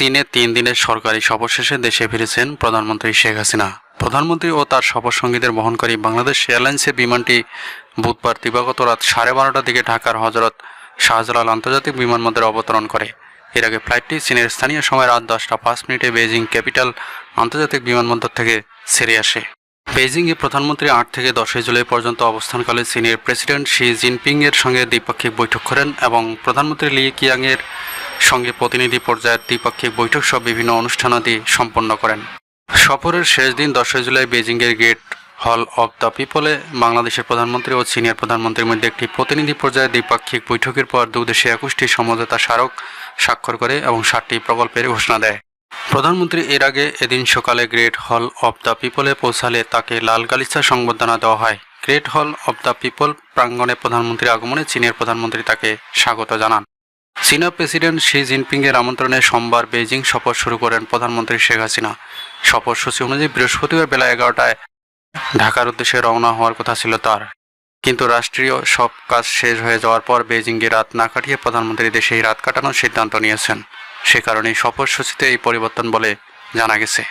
চীনে তিন দিনের সরকারি সফর শেষে দেশে ফিরেছেন প্রধানমন্ত্রী শেখ হাসিনা। প্রধানমন্ত্রী ও তার সফর সঙ্গীদের বহনকারী বাংলাদেশ এয়ারলাইন্সের বিমানটি বুধবার দিবাগত রাত সাড়ে বারোটার দিকে ঢাকার হজরত শাহজালাল আন্তর্জাতিক বিমানবন্দরে অবতরণ করে। এর আগে ফ্লাইটটি চীনের স্থানীয় সময় রাত দশটা পাঁচ মিনিটে বেজিং ক্যাপিটাল আন্তর্জাতিক বিমানবন্দর থেকে ছেড়ে আসে। বেজিংয়ে প্রধানমন্ত্রী আট থেকে দশই জুলাই পর্যন্ত অবস্থানকালে চীনের প্রেসিডেন্ট শি জিনপিং এর সঙ্গে দ্বিপাক্ষিক বৈঠক করেন এবং প্রধানমন্ত্রী লি কিয়াং এর সঙ্গে প্রতিনিধি পর্যায়ের দ্বিপাক্ষিক বৈঠক সহ বিভিন্ন অনুষ্ঠানাদি সম্পন্ন করেন। সফরের শেষ দিন দশই জুলাই বেজিংয়ের গেট হল অব দ্য পিপলে বাংলাদেশের প্রধানমন্ত্রী ও চীনের প্রধানমন্ত্রীর মধ্যে একটি প্রতিনিধি পর্যায়ে দ্বিপাক্ষিক বৈঠকের পর দুদেশে একুশটি সমঝোতা স্মারক স্বাক্ষর করে এবং ষাটটি প্রকল্পের ঘোষণা দেয়। প্রধানমন্ত্রী এর আগে এদিন সকালে গ্রেট হল অব দ্য পিপলে পৌঁছালে তাকে লাল গালিচা সংবর্ধনা দেওয়া হয়। গ্রেট হল অব দ্য পিপল প্রাঙ্গণে প্রধানমন্ত্রীর আগমনে চীনের প্রধানমন্ত্রী তাকে স্বাগত জানান। চীনা প্রেসিডেন্ট শি জিনপিংয়ের আমন্ত্রণে সোমবার বেজিং সফর শুরু করেন প্রধানমন্ত্রী শেখ হাসিনা। সফরসূচি অনুযায়ী বৃহস্পতিবার বেলা এগারোটায় ঢাকার উদ্দেশ্যে রওনা হওয়ার কথা ছিল তার। কিন্তু রাষ্ট্রীয় সব কাজ শেষ হয়ে যাওয়ার পর বেজিংয়ে রাত না কাটিয়ে প্রধানমন্ত্রী দেশেই রাত কাটানোর সিদ্ধান্ত নিয়েছেন। সে কারণেই সফরসূচিতে এই পরিবর্তন বলে জানা গেছে।